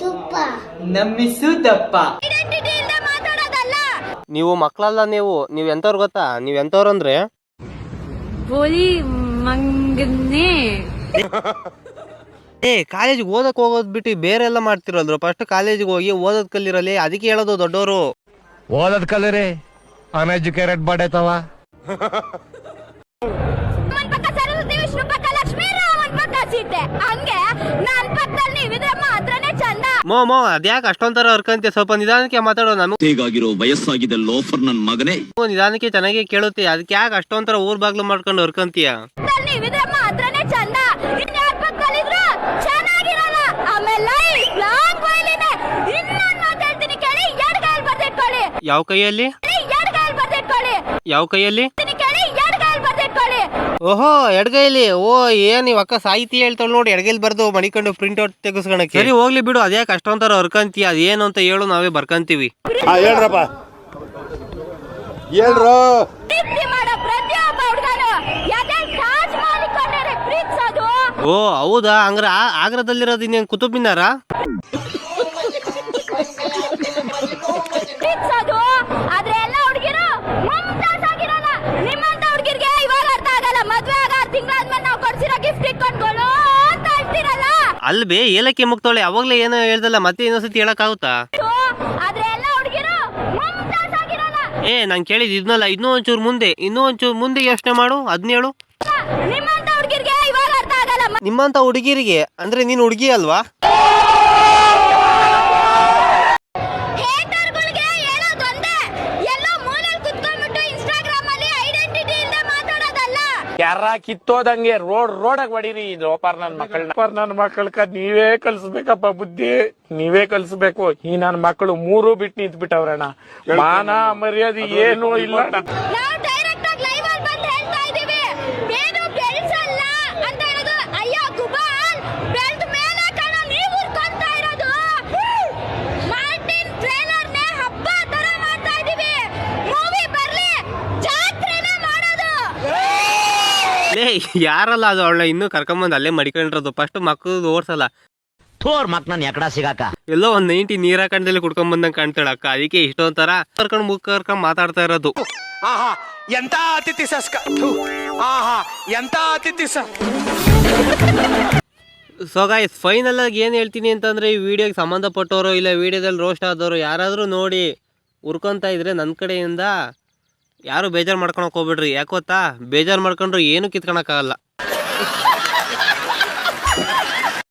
ತುಪ್ಪ ನಮ್ಮಿಸುದಪ್ಪ. ನೀವು ಮಕ್ಕಳಲ್ಲ ನೀವು ನೀವು ಎಂತವ್ರು ಗೊತ್ತಾ? ನೀವು ಎಂತವ್ರು ಅಂದ್ರೆ? ಬೋಲಿ ಮಂಗನೆ ಏ ಕಾಲೇಜಿಗೆ ಓದಕ್ ಹೋಗೋದ್ ಬಿಟ್ಟು ಬೇರೆ ಎಲ್ಲ ಮಾಡ್ತಿರಲ್ರು. ಫಸ್ಟ್ ಕಾಲೇಜಿಗೆ ಹೋಗಿ ಓದೋದ್ ಕಲಿರಲಿ ಅದಕ್ಕೆ ಹೇಳೋದು ದೊಡ್ಡವರು ಓದೋದ್ ಕಲ್ಲಿರಿ. ಅನ್ಎಜುಕೇಟೆಡ್ ಬಾಡೈತವ ಮೋ ಮೋ ಅದ್ಯಾಕೆ ಅಷ್ಟೊಂಥರ ಅರ್ಕಂತೆ ಸ್ವಲ್ಪ ನಿಧಾನಕ್ಕೆ ಮಾತಾಡೋ ನಮಗೂ ಹೀಗಾಗಿರೋ ವಯಸ್ಸಾಗಿದೆ ಲೋಫರ್ ನನ್ನ ಮಗನೇ. ನಿಧಾನಕ್ಕೆ ಚೆನ್ನಾಗಿ ಕೇಳುತ್ತೆ. ಅದಕ್ಕೆ ಯಾಕೆ ಅಷ್ಟೊಂಥರ ಊರ್ ಬಾಗ್ಲು ಮಾಡ್ಕೊಂಡು ಬರ್ದಿಟ್ಕೊಳ್ಳಿ ಯಾವ ಕೈಯಲ್ಲಿ? ಯಾವ ಕೈಯಲ್ಲಿ ಹೇಳ್ತೀನಿ ಕೇಳಿ ಎಡಗಾಲ್ ಬರ್ದಿಟ್ಕೊಳ್ಳಿ ಓಹೋ ಎಡಗೈಲಿ. ಓ ಏನ್ ಇವಕ್ಕ ಅಕ್ಕ ಸಾಹಿತಿ ಹೇಳ್ತಾಳ ನೋಡಿ ಎಡಗೈಲಿ ಬರ್ದು ಮಡಿಕೊಂಡು ಪ್ರಿಂಟ್ ಔಟ್ ತೆಗಿಸ್ಕೊಳಕ್ಕೆ ಸರಿ ಹೋಗ್ಲಿ ಬಿಡು ಅದ್ಯಾಕೆ ಅಂತಾರ ಹೊರ್ಕಂತಿ ಅದೇನು ಅಂತ ಹೇಳು ನಾವೇ ಬರ್ಕಂತೀವಿ. ಹೇಳ್ರಪ್ಪ. ಹೇಳ್ರು. ಪ್ರೀತಿ ಮಾಡೋ ಪ್ರತಿಯೊಬ್ಬ ಹುಡುಗನು ಯಾಕೆ ತಾಜ್ ಮಹಲ್ ಕೊಂಡರೆ ಪ್ರೀತಿಸೋದು. ಓ ಹೌದಾ? ಹಂಗ್ರ ಆ- ಆಗ್ರಾದಲ್ಲಿರೋದು ಇನ್ನೇನು ಕುತುಬ್ ಮಿನಾರ ಅಲ್ಲಿ ಬೇ ಏಲಕ್ಕಿ ಮುಕ್ತೋಳೆ ಅವಾಗ್ಲೇ ಏನೋ ಹೇಳ್ದಲ್ಲ ಮತ್ತೆ ಇನ್ನೊಂದ್ಸತಿ ಹೇಳಕ್ಕಾಗುತ್ತಾ? ಏ ನಾನು ಕೇಳಿದ್ ಇದ್ನಲ್ಲ ಇನ್ನೂ ಒಂಚೂರು ಮುಂದೆ ಇನ್ನೂ ಒಂಚೂರು ಮುಂದೆ ಯೋಚನೆ ಮಾಡು ಆಗಲ್ಲ. ನಿಮ್ಮಂತ ಹುಡುಗಿರಿಗೆ ಅಂದ್ರೆ ನೀನು ಹುಡುಗಿ ಅಲ್ವಾ? ಯಾರ ಕಿತ್ತೋದಂಗೆ ರೋಡ್ ರೋಡಾಗ ಹೊಡೀರಿ ಲೋಪಾರ್ ನನ್ ಮಕ್ಕಳನ್ನ ನನ್ ಮಕ್ಕಳಕ್ಕ ನೀವೇ ಕಲ್ಸ್ಬೇಕಪ್ಪ ಬುದ್ಧಿ. ನೀವೇ ಕಲ್ಸ್ಬೇಕು. ಈ ನನ್ ಮಕ್ಕಳು ಮೂರು ಬಿಟ್ಟು ನಿಂತ್ ಬಿಟ್ಟವ್ರಣ್ಣ ಮಾನ ಮರ್ಯಾದೆ ಏನು ಇಲ್ಲ ಯಾರಲ್ಲ ಅದು ಅವಳ ಇನ್ನೂ ಕರ್ಕೊಂಬಂದು ಅಲ್ಲೇ ಮಡಿಕೊಂಡಿರೋದು. ಫಸ್ಟ್ ಮಕ್ಕಳು ಓಡ್ಸಲ್ಲ. ಥೋರ್ ಮಕ್ ನನ್ ಎಕಡ ಸಿಗಾಕ. ಎಲ್ಲೋ ಒಂದ್ ನೈಂಟಿ ನೀರ ಕಂಡಲ್ಲಿ ಕುಡ್ಕೊಂಡ್ ಬಂದಂಗ್ ಕಾಣ್ತಾಳ ಅಕ್ಕ. ಅದಕ್ಕೆ ತರ ಕರ್ಕೊಂಡ್ ಮುಖ ಕರ್ಕೊಂಡ್ ಮಾತಾಡ್ತಾ ಇರೋದು. ಆಹಾ ಎಂತ ಅತಿಥಿ ಸಸ್ಕ. ಥು. ಆಹಾ ಎಂತ ಅತಿಥಿ ಸ. ಸೊ ಗಾಯ್ಸ್ ಫೈನಲ್ ಆಗಿ ಏನು ಹೇಳ್ತೀನಿ ಅಂತಂದ್ರೆ ಈ ವಿಡಿಯೋಗೆ ಸಂಬಂಧಪಟ್ಟವರು ಇಲ್ಲ ವಿಡಿಯೋದಲ್ಲಿ ರೋಸ್ಟ್ ಆದವರು ಯಾರಾದರೂ ನೋಡಿ ಉರ್ಕೊಂತ ಇದ್ರೆ ನನ್ನ ಕಡೆಯಿಂದ ಯಾರು ಬೇಜಾರು ಮಾಡ್ಕೊಳಕ್ ಹೋಗ್ಬೇಡ್ರಿ. ಯಾಕೆ ಗೊತ್ತಾ? ಬೇಜಾರು ಮಾಡ್ಕೊಂಡ್ರು ಏನು ಕಿತ್ಕೊಳಕ್ಕಾಗಲ್ಲ